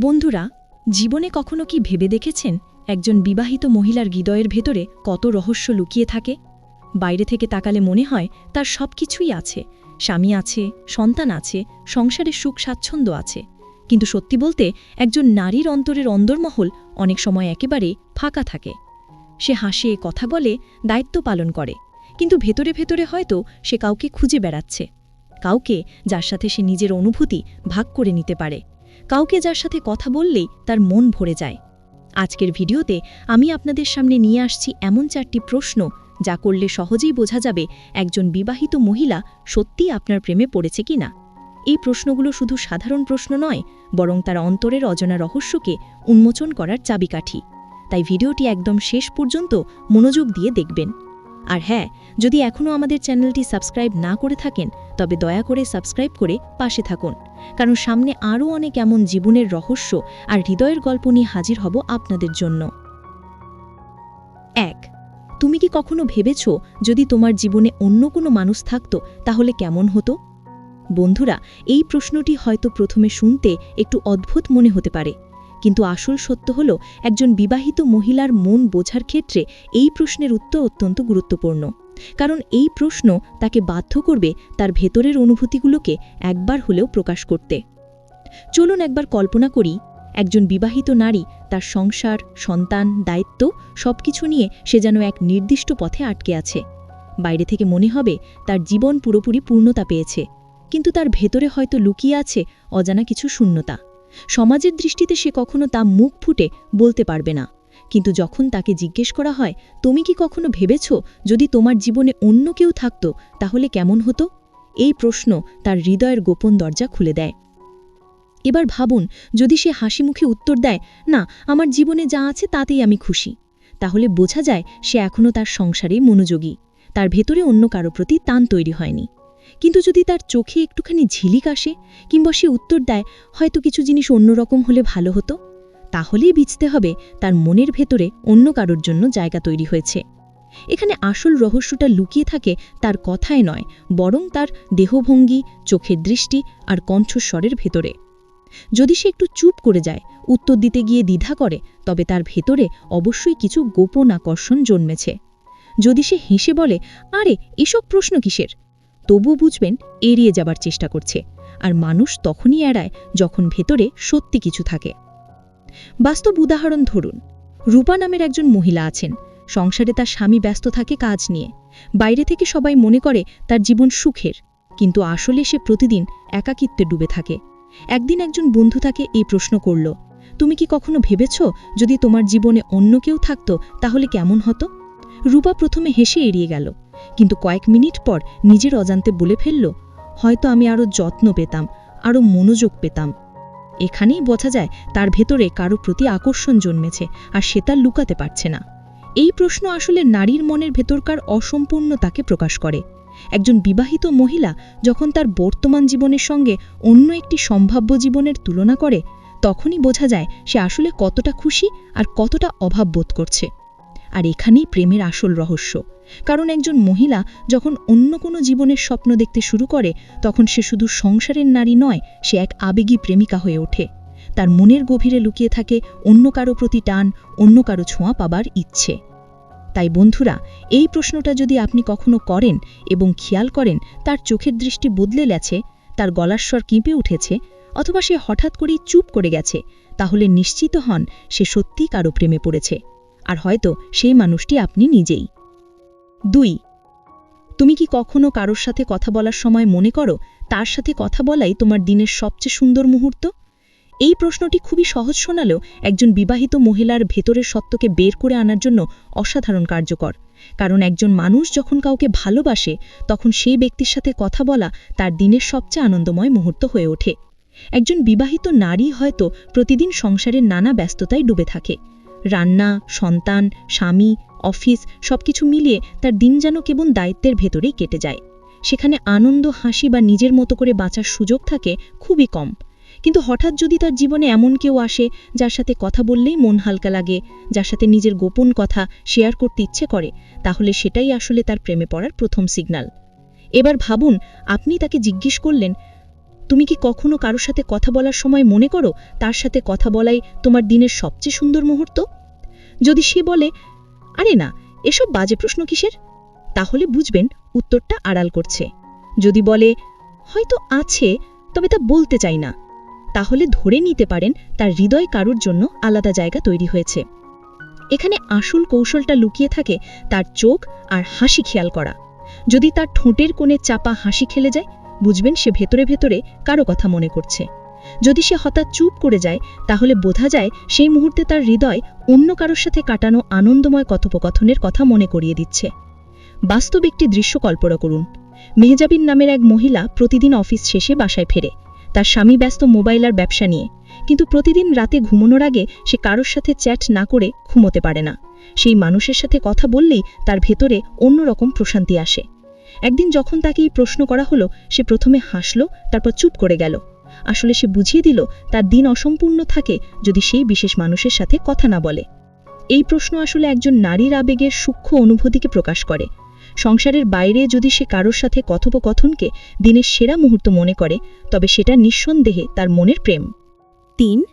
বন্ধুরা, জীবনে কখনো কি ভেবে দেখেছেন একজন বিবাহিত মহিলার হৃদয়ের ভেতরে কত রহস্য লুকিয়ে থাকে? বাইরে থেকে তাকালে মনে হয় তার সব কিছুই আছে। স্বামী আছে, সন্তান আছে, সংসারে সুখ স্বাচ্ছন্দ্য আছে। কিন্তু সত্যি বলতে একজন নারীর অন্তরের অন্দরমহল অনেক সময় একেবারে ফাঁকা থাকে। সে হাসে, কথা বলে, দায়িত্ব পালন করে। কিন্তু ভেতরে ভেতরে হয়তো সে কাউকে খুঁজে বেড়াচ্ছে। কাউকে যার সাথে সে নিজের অনুভূতি ভাগ করে নিতে পারে। কাউকে যার সাথে কথা বললেই তার মন ভরে যায়। আজকের ভিডিওতে আমি আপনাদের সামনে নিয়ে আসছি এমন চারটি প্রশ্ন যা করলে সহজেই বোঝা যাবে একজন বিবাহিত মহিলা সত্যিই আপনার প্রেমে পড়েছে কিনা। এই প্রশ্নগুলো শুধু সাধারণ প্রশ্ন নয়, বরং তার অন্তরের অজানা রহস্যকে উন্মোচন করার চাবিকাঠি। তাই ভিডিওটি একদম শেষ পর্যন্ত মনোযোগ দিয়ে দেখবেন। আর হ্যাঁ যদি এখনও আমাদের চ্যানেলটি সাবস্ক্রাইব না করে থাকেন, তবে দয়া করে সাবস্ক্রাইব করে পাশে থাকুন। কারণ সামনে আরও অনেক এমন জীবনের রহস্য আর হৃদয়ের গল্প নিয়ে হাজির হব আপনাদের জন্য। এক, তুমি কি কখনো ভেবেছ যদি তোমার জীবনে অন্য কোনো মানুষ থাকত, তাহলে কেমন হতো? বন্ধুরা, এই প্রশ্নটি হয়তো প্রথমে শুনতে একটু অদ্ভুত মনে হতে পারে। কিন্তু আসল সত্য হল, একজন বিবাহিত মহিলার মন বোঝার ক্ষেত্রে এই প্রশ্নের উত্তর অত্যন্ত গুরুত্বপূর্ণ। কারণ এই প্রশ্ন তাকে বাধ্য করবে তার ভেতরের অনুভূতিগুলোকে একবার হলেও প্রকাশ করতে। চলুন একবার কল্পনা করি, একজন বিবাহিত নারী তার সংসার, সন্তান, দায়িত্ব সবকিছু নিয়ে সে যেন এক নির্দিষ্ট পথে আটকে আছে। বাইরে থেকে মনে হবে তার জীবন পুরোপুরি পূর্ণতা পেয়েছে, কিন্তু তার ভেতরে হয়তো লুকিয়ে আছে অজানা কিছু শূন্যতা। সমাজের দৃষ্টিতে সে কখনো তা মুখ ফুটে বলতে পারবে না। কিন্তু যখন তাকে জিজ্ঞেস করা হয়, তুমি কি কখনো ভেবেছ যদি তোমার জীবনে অন্য কেউ থাকত, তাহলে কেমন হতো? এই প্রশ্ন তার হৃদয়ের গোপন দরজা খুলে দেয়। এবার ভাবুন, যদি সে হাসি মুখে উত্তর দেয়, না, আমার জীবনে যা আছে তাতেই আমি খুশি, তাহলে বোঝা যায় সে এখনও তার সংসারে মনোযোগী। তার ভেতরে অন্য কারও প্রতি টান তৈরি হয়নি। কিন্তু যদি তার চোখে একটুখানি ঝিলিক আসে কিংবা সে উত্তর দেয়, হয়তো কিছু জিনিস অন্যরকম হলে ভালো হতো। তাহলেই বুঝতে হবে তার মনের ভেতরে অন্য কারোর জন্য জায়গা তৈরি হয়েছে। এখানে আসল রহস্যটা লুকিয়ে থাকে তার কথায় নয়, বরং তার দেহভঙ্গি, চোখের দৃষ্টি আর কণ্ঠস্বরের ভেতরে। যদি সে একটু চুপ করে যায়, উত্তর দিতে গিয়ে দ্বিধা করে, তবে তার ভেতরে অবশ্যই কিছু গোপন আকর্ষণ জন্মেছে। যদি সে হেসে বলে, আরে, এসব প্রশ্ন কিসের? তবু বুঝবেন এড়িয়ে যাবার চেষ্টা করছে, আর মানুষ তখনই এড়ায় যখন ভেতরে সত্যি কিছু থাকে। বাস্তব উদাহরণ ধরুন, রূপা নামের একজন মহিলা আছেন, সংসারে তার স্বামী ব্যস্ত থাকে কাজ নিয়ে, বাইরে থেকে সবাই মনে করে তার জীবন সুখের, কিন্তু আসলে সে প্রতিদিন একাকিত্বে ডুবে থাকে। একদিন একজন বন্ধু তাকে এই প্রশ্ন করল, তুমি কি কখনো ভেবেছ যদি তোমার জীবনে অন্য কেউ থাকত তাহলে কেমন হতো? রূপা প্রথমে হেসে এড়িয়ে গেল কিন্তু কয়েক মিনিট পর নিজের অজান্তে বলে ফেলল, হয়তো আমি আরও যত্ন পেতাম আরও মনোযোগ পেতাম। এখানেই বোঝা যায় তার ভেতরে কারও প্রতি আকর্ষণ জন্মেছে আর সে তার লুকাতে পারছে না। এই প্রশ্ন আসলে নারীর মনের ভেতরকার অসম্পূর্ণতাকে প্রকাশ করে। একজন বিবাহিত মহিলা যখন তার বর্তমান জীবনের সঙ্গে অন্য একটি সম্ভাব্য জীবনের তুলনা করে, তখনই বোঝা যায় সে আসলে কতটা খুশি আর কতটা অভাব বোধ করছে। আর এখানেই প্রেমের আসল রহস্য। কারণ একজন মহিলা যখন অন্য কোনো জীবনের স্বপ্ন দেখতে শুরু করে, তখন সে শুধু সংসারের নারী নয়, সে এক আবেগী প্রেমিকা হয়ে ওঠে। তার মনের গভীরে লুকিয়ে থাকে অন্য কারও প্রতি টান, অন্য কারও ছোঁয়া পাবার ইচ্ছে। তাই বন্ধুরা, এই প্রশ্নটা যদি আপনি কখনো করেন এবং খেয়াল করেন, তার চোখের দৃষ্টি বদলে গেছে, তার গলার স্বর কেঁপে উঠেছে, অথবা সে হঠাৎ করেই চুপ করে গেছে, তাহলে নিশ্চিত হন সে সত্যিই কারও প্রেমে পড়েছে। আর হয়তো সেই মানুষটি আপনি নিজেই। দুই, তুমি কি কখনো কারোর সাথে কথা বলার সময় মনে করো তার সাথে কথা বলাই তোমার দিনের সবচেয়ে সুন্দর মুহূর্ত? এই প্রশ্নটি খুবই সহজ শোনালেও একজন বিবাহিত মহিলার ভেতরের সত্যকে বের করে আনার জন্য অসাধারণ কার্যকর। কারণ একজন মানুষ যখন কাউকে ভালোবাসে, তখন সেই ব্যক্তির সাথে কথা বলা তার দিনের সবচেয়ে আনন্দময় মুহূর্ত হয়ে ওঠে। একজন বিবাহিত নারী হয়তো প্রতিদিন সংসারের নানা ব্যস্ততায় ডুবে থাকে। রান্না, সন্তান, স্বামী অফিস সবকিছু মিলিয়ে তার দিন যেন কেবল দায়িত্বের ভেতরেই কেটে যায়। সেখানে আনন্দ, হাসি বা নিজের মতো করে বাঁচার সুযোগ থাকে খুবই কম। কিন্তু হঠাৎ যদি তার জীবনে এমন কেউ আসে যার সাথে কথা বললেই মন হালকা লাগে, যার সাথে নিজের গোপন কথা শেয়ার করতে ইচ্ছে করে, তাহলে সেটাই আসলে তার প্রেমে পড়ার প্রথম সিগন্যাল এবার ভাবুন, আপনি তাকে জিজ্ঞেস করলেন, তুমি কি কখনো কারোর সাথে কথা বলার সময় মনে করো, তার সাথে কথা বলাই তোমার দিনের সবচেয়ে সুন্দর মুহূর্ত? যদি সে বলে আরে না, এসব বাজে প্রশ্ন কিসের? তাহলে বুঝবেন, উত্তরটা আড়াল করছে। যদি বলে, হয়তো আছে, তবে তা বলতে চাই না। তাহলে ধরে নিতে পারেন, তার হৃদয় কারুর জন্য আলাদা জায়গা তৈরি হয়েছে। এখানে আসল কৌশলটা লুকিয়ে থাকে তার চোখ আর হাসি খেয়াল করা। যদি তার ঠোঁটের কোণে চাপা হাসি খেলে যায়, বুঝবেন সে ভেতরে ভেতরে কারও কথা মনে করছে। যদি সে হঠাৎ চুপ করে যায়, তাহলে বোঝা যায় সেই মুহূর্তে তার হৃদয় অন্য কারোর সাথে কাটানো আনন্দময় কথোপকথনের কথা মনে করিয়ে দিচ্ছে। বাস্তব একটি দৃশ্য কল্পনা করুন। মেহজাবিন নামের এক মহিলা প্রতিদিন অফিস শেষে বাসায় ফেরে। তার স্বামী ব্যস্ত মোবাইল আর ব্যবসা নিয়ে। কিন্তু প্রতিদিন রাতে ঘুমানোর আগে সে কারোর সাথে চ্যাট না করে ঘুমোতে পারে না। সেই মানুষের সাথে কথা বললেই তার ভেতরে অন্যরকম প্রশান্তি আসে। একদিন যখন তাকে এই প্রশ্ন করা হলো, সে প্রথমে হাসল, তারপর চুপ করে গেল। আসলে সে বুঝিয়ে দিল, তার দিন অসম্পূর্ণ থাকে যদি সেই বিশেষ মানুষের সাথে কথা না বলে। এই প্রশ্ন আসলে একজন নারীর আবেগের সূক্ষ্ম অনুভূতিকে প্রকাশ করে। সংসারের বাইরে যদি সে কারোর সাথে কথোপকথনকে দিনের সেরা মুহূর্ত মনে করে, তবে সেটা নিঃসন্দেহে তার মনের প্রেম। তিন,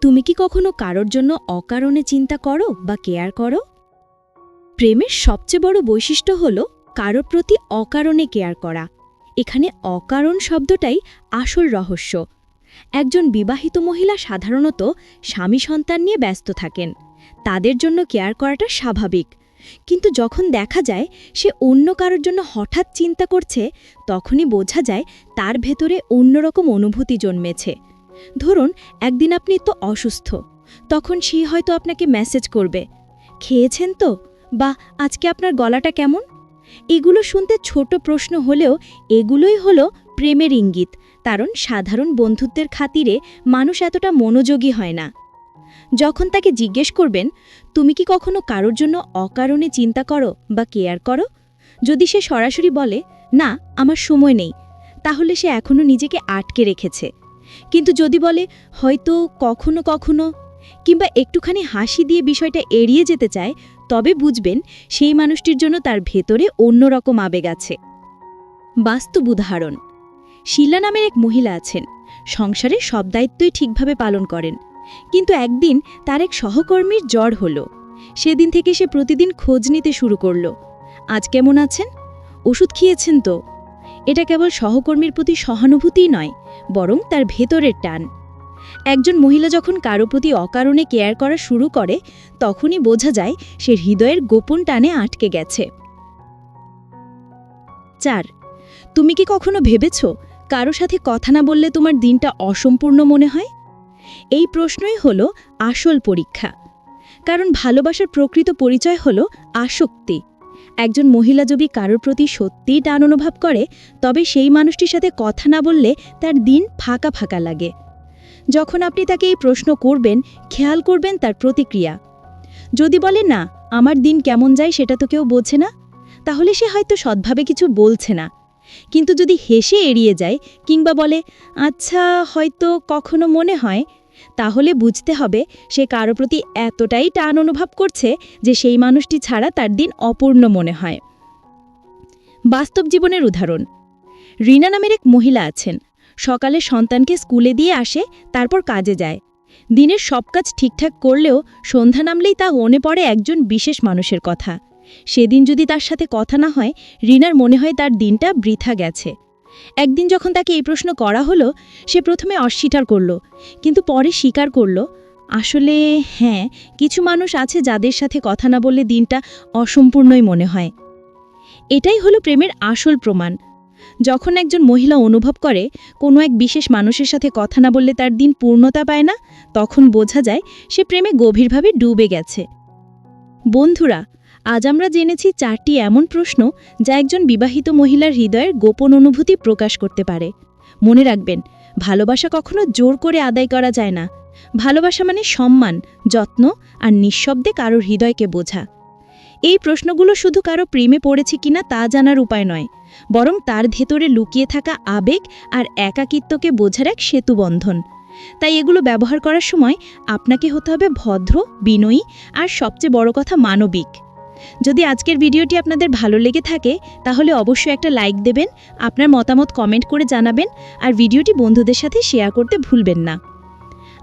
তুমি কি কখনো কারোর জন্য অকারণে চিন্তা করো বা কেয়ার করো? প্রেমের সবচেয়ে বড় বৈশিষ্ট্য হল কারোর প্রতি অকারণে কেয়ার করা। এখানে অকারণ শব্দটাই আসল রহস্য। একজন বিবাহিত মহিলা সাধারণত স্বামী সন্তান নিয়ে ব্যস্ত থাকেন। তাদের জন্য কেয়ার করাটা স্বাভাবিক। কিন্তু যখন দেখা যায় সে অন্য কারোর জন্য হঠাৎ চিন্তা করছে, তখনই বোঝা যায় তার ভেতরে অন্যরকম অনুভূতি জন্মেছে। ধরুন, একদিন আপনি তো অসুস্থ, তখন সে হয়তো আপনাকে মেসেজ করবে, খেয়েছেন তো? বা, আজকে আপনার গলাটা কেমন? এগুলো শুনতে ছোট প্রশ্ন হলেও এগুলোই হলো প্রেমের ইঙ্গিত, কারণ সাধারণ বন্ধুত্বের খাতিরে মানুষ এতটা মনোযোগী হয় না। যখন তাকে জিজ্ঞেস করবেন, তুমি কি কখনো কারোর জন্য অকারণে চিন্তা করো বা কেয়ার করো? যদি সে সরাসরি বলে, না, আমার সময় নেই, তাহলে সে এখনও নিজেকে আটকে রেখেছে। কিন্তু যদি বলে, হয়তো কখনো কখনো, কিংবা একটুখানি হাসি দিয়ে বিষয়টা এড়িয়ে যেতে চায় তবে বুঝবেন, সেই মানুষটির জন্য তার ভেতরে অন্যরকম আবেগ আছে। বাস্তব উদাহরণ, শিলা নামের এক মহিলা আছেন, সংসারে সব দায়িত্বই ঠিকভাবে পালন করেন। কিন্তু একদিন তার এক সহকর্মীর জ্বর হল। সেদিন থেকে সে প্রতিদিন খোঁজ নিতে শুরু করল। আজ কেমন আছেন? ওষুধ খেয়েছেন তো? এটা কেবল সহকর্মীর প্রতি সহানুভূতিই নয়, বরং তার ভেতরের টান। একজন মহিলা যখন কারও প্রতি অকারণে কেয়ার করা শুরু করে, তখনই বোঝা যায় সে হৃদয়ের গোপন টানে আটকে গেছে। চার, তুমি কি কখনো ভেবেছ কারও সাথে কথা না বললে তোমার দিনটা অসম্পূর্ণ মনে হয়? এই প্রশ্নই হল আসল পরীক্ষা। কারণ ভালোবাসার প্রকৃত পরিচয় হল আসক্তি। একজন মহিলা যদি কারোর প্রতি সত্যিই টান অনুভব করে, তবে সেই মানুষটির সাথে কথা না বললে তার দিন ফাঁকা ফাঁকা লাগে। যখন আপনি তাকে এই প্রশ্ন করবেন, খেয়াল করবেন তার প্রতিক্রিয়া। যদি বলে, না, আমার দিন কেমন যায় সেটা তো কেউ বোঝে না, তাহলে সে হয়তো সৎভাবে কিছু বলছে না। কিন্তু যদি হেসে এড়িয়ে যায় কিংবা বলে আচ্ছা হয়তো কখনো মনে হয়, তাহলে বুঝতে হবে সে কারও প্রতি এতটাই টান অনুভব করছে যে সেই মানুষটি ছাড়া তার দিন অপূর্ণ মনে হয়। বাস্তব জীবনের উদাহরণ। রিনা নামের এক মহিলা আছেন। সকালে সন্তানকে স্কুলে দিয়ে আসে, তারপর কাজে যায়। দিনের সব কাজ ঠিকঠাক করলেও সন্ধ্যা নামলেই তা মনে পড়ে একজন বিশেষ মানুষের কথা। সেদিন যদি তার সাথে কথা না হয়, রিনার মনে হয় তার দিনটা বৃথা গেছে। একদিন যখন তাকে এই প্রশ্ন করা হলো, সে প্রথমে অস্বীকার করল, কিন্তু পরে স্বীকার করল, আসলে হ্যাঁ কিছু মানুষ আছে যাদের সাথে কথা না বললে দিনটা অসম্পূর্ণই মনে হয়। এটাই হলো প্রেমের আসল প্রমাণ। যখন একজন মহিলা অনুভব করে, কোনো এক বিশেষ মানুষের সাথে কথা না বললে তার দিন পূর্ণতা পায় না, তখন বোঝা যায় সে প্রেমে গভীরভাবে ডুবে গেছে। বন্ধুরা, আজ আমরা জেনেছি চারটি এমন প্রশ্ন যা একজন বিবাহিত মহিলার হৃদয়ের গোপন অনুভূতি প্রকাশ করতে পারে। মনে রাখবেন, ভালোবাসা কখনো জোর করে আদায় করা যায় না। ভালোবাসা মানে সম্মান, যত্ন আর নিঃশব্দে কারোর হৃদয়কে বোঝা। এই প্রশ্নগুলো শুধু কারও প্রেমে পড়েছে কিনা তা জানার উপায় নয়। বরং তার ভেতরে লুকিয়ে থাকা আবেগ আর একাকিত্বকে বোঝার এক সেতুবন্ধন। তাই এগুলো ব্যবহার করার সময় আপনাকে হতে হবে ভদ্র, বিনয়ী আর সবচেয়ে বড় কথা মানবিক। যদি আজকের ভিডিওটি আপনাদের ভালো লেগে থাকে, তাহলে অবশ্যই একটা লাইক দেবেন, আপনার মতামত কমেন্ট করে জানাবেন আর ভিডিওটি বন্ধুদের সাথে শেয়ার করতে ভুলবেন না।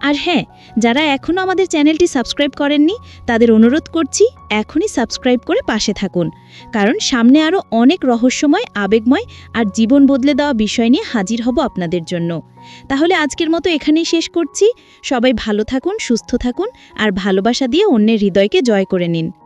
আর হ্যাঁ যারা এখনও আমাদের চ্যানেলটি সাবস্ক্রাইব করেননি, তাদের অনুরোধ করছি এখনই সাবস্ক্রাইব করে পাশে থাকুন। কারণ সামনে আরও অনেক রহস্যময়, আবেগময় আর জীবন বদলে দেওয়া বিষয় নিয়ে হাজির হব আপনাদের জন্য। তাহলে আজকের মতো এখানেই শেষ করছি। সবাই ভালো থাকুন, সুস্থ থাকুন আর ভালোবাসা দিয়ে অন্যের হৃদয়কে জয় করে নিন।